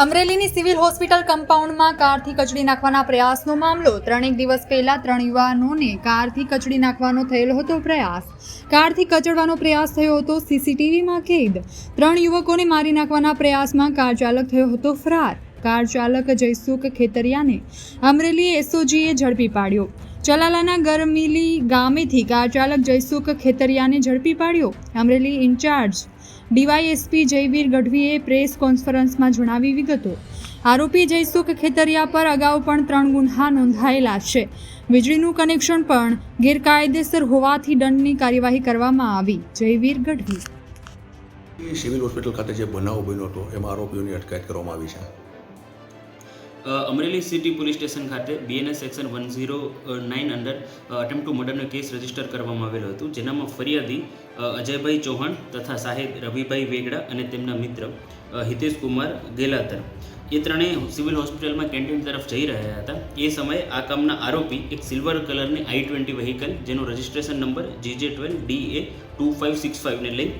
અમરેલીની civil hospital કમ્પાઉન્ડમાં કારથી કચડી નાખવાના પ્રયાસનો મામલો. ત્રણેક દિવસ પહેલા ત્રણ યુવાનોને કારથી કચડી નાખવાનો થયેલો હતો પ્રયાસ. કારથી કચડવાનો પ્રયાસ થયો હતો સીસીટીવીમાં કેદ. ત્રણ યુવકોને મારી નાખવાના પ્રયાસમાં કાર ચાલક થયો હતો ફરાર. કાર ચાલક જયસુખ ખેતરિયાને અમરેલી એસઓજીએ ઝડપી પાડ્યો. ચલાલાના ગરમીલી ગામેથી કાર ચાલક જયસુખ ખેતરિયાને ઝડપી પાડ્યો. અમરેલી ઇન્ચાર્જ ડીવાયએસપી જયવીર ગઢવીએ પ્રેસ કોન્ફરન્સમાં જણાવી વિગતો. આરોપી જયસુખ ખેતરિયા પર અગાઉ પણ ત્રણ ગુન્હા નોંધાયેલા છે. વીજળીનું કનેક્શન પણ ગેરકાયદેસર હોવાથી દંડની કાર્યવાહી કરવામાં આવી. જયવીર ગઢવી. સિવિલ હોસ્પિટલ ખાતે જે બનાવ બન્યો હતો, એમાં આરોપીઓની અટકાયત કરવામાં આવી છે. અમરેલી સિટી પોલીસ સ્ટેશન ખાતે BNS section one zero nine under attempt to મર્ડરનો case register કરવામાં આવેલો હતો. જેનામાં ફરિયાદી અજયભાઈ ચૌહાણ તથા સાહેબ રવિભાઈ વેગડા અને તેમના મિત્ર હિતેશ કુમાર ગેલાતર. એ ત્રણેય સિવિલ હોસ્પિટલમાં કેન્ટીન તરફ જઈ રહ્યા હતા. એ સમયે આ કામના આરોપી એક સિલ્વર કલરની આઈ ટ્વેન્ટી વ્હીકલ જેનો registration number GJ twelve D A two five six ફાઇવને લઈ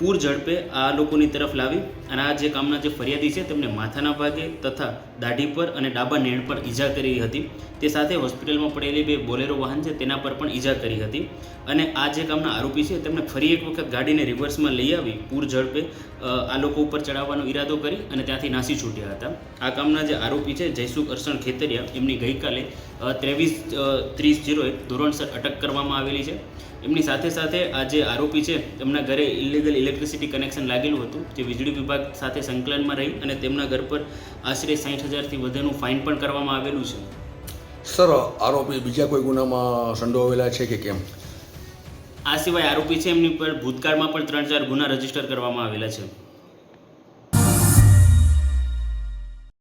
પૂર ઝડપે આ લોકોની તરફ લાવી અને આ જે કામના જે ફરિયાદી છે તેમને માથાના ભાગે તથા દાઢી પર અને ડાબા નેણ પર ઈજા કરી હતી. તે સાથે હોસ્પિટલમાં પડેલી બે બોલેરો વાહન છે તેના પર પણ ઈજા કરી હતી. અને આ જે કામના આરોપી છે તેમને ફરી એક વખત ગાડીને રિવર્સમાં લઈ આવી પૂર ઝડપે આ લોકો ઉપર ચડાવવાનો ઈરાદો કરી અને ત્યાંથી નાસી છૂટ્યા હતા. આ કામના જે આરોપી છે જયસુખ અરસણ ખેતરિયા, એમની ગઈકાલે ત્રેવીસ ત્રીસ જીરોએ ધોરણસર અટક કરવામાં આવેલી છે. એમની સાથે સાથે આ જે આરોપી છે તેમના ઘરે ઇલીગલ ઇલેક્ટ્રિસિટી કનેક્શન લાગેલું હતું, જે વીજળી વિભાગ સાથે સંકલનમાં રહી અને તેમના ઘર પર આશરે સાઠ હજારથી વધુનું ફાઇન પણ કરવામાં આવેલું છે. સર આરોપી બીજા કોઈ ગુનામાં સંડોવાયેલા છે કે કેમ? આ સિવાય આરોપી છે એમની પર ભૂતકાળમાં પણ ત્રણ ચાર ગુના રજિસ્ટર કરવામાં આવેલા છે.